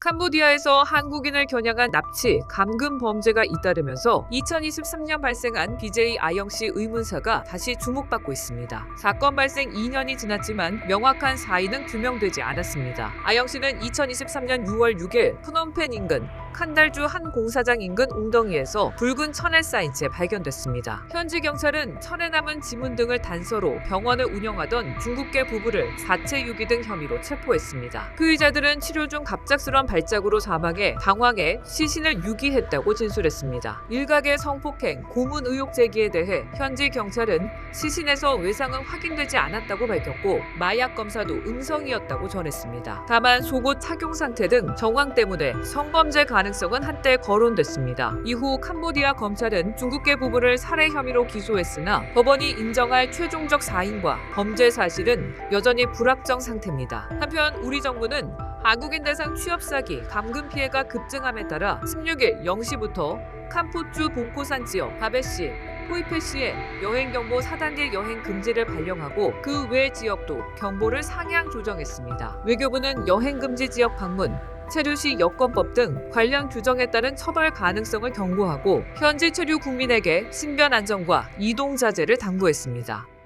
캄보디아에서 한국인을 겨냥한 납치, 감금 범죄가 잇따르면서 2023년 발생한 BJ 아영 씨 의문사가 다시 주목받고 있습니다. 사건 발생 2년이 지났지만 명확한 사인은 규명되지 않았습니다. 아영 씨는 2023년 6월 6일 프놈펜 인근 칸달주 한 공사장 인근 웅덩이에서 붉은 천에 쌓인 채 발견됐습니다. 현지 경찰은 천에 남은 지문 등을 단서로 병원을 운영하던 중국계 부부를 사체 유기 등 혐의로 체포했습니다. 그 피의자들은 치료 중 갑작스러운 발작으로 사망해 당황해 시신을 유기했다고 진술했습니다. 일각의 성폭행, 고문 의혹 제기에 대해 현지 경찰은 시신에서 외상은 확인되지 않았다고 밝혔고 마약 검사도 음성이었다고 전했습니다. 다만 속옷 착용 상태 등 정황 때문에 성범죄 가능성은 한때 거론됐습니다. 이후 캄보디아 검찰은 중국계 부부를 살해 혐의로 기소했으나 법원이 인정할 최종적 사인과 범죄 사실은 여전히 불확정 상태입니다. 한편 우리 정부는 한국인 대상 취업 사기, 감금 피해가 급증함에 따라 16일 0시부터 캄포주 봉코산 지역 바베시, 호이페시에 여행 경보 4단계 여행 금지를 발령하고 그 외 지역도 경보를 상향 조정했습니다. 외교부는 여행 금지 지역 방문, 체류 시 여권법 등 관련 규정에 따른 처벌 가능성을 경고하고 현지 체류 국민에게 신변 안전과 이동 자제를 당부했습니다.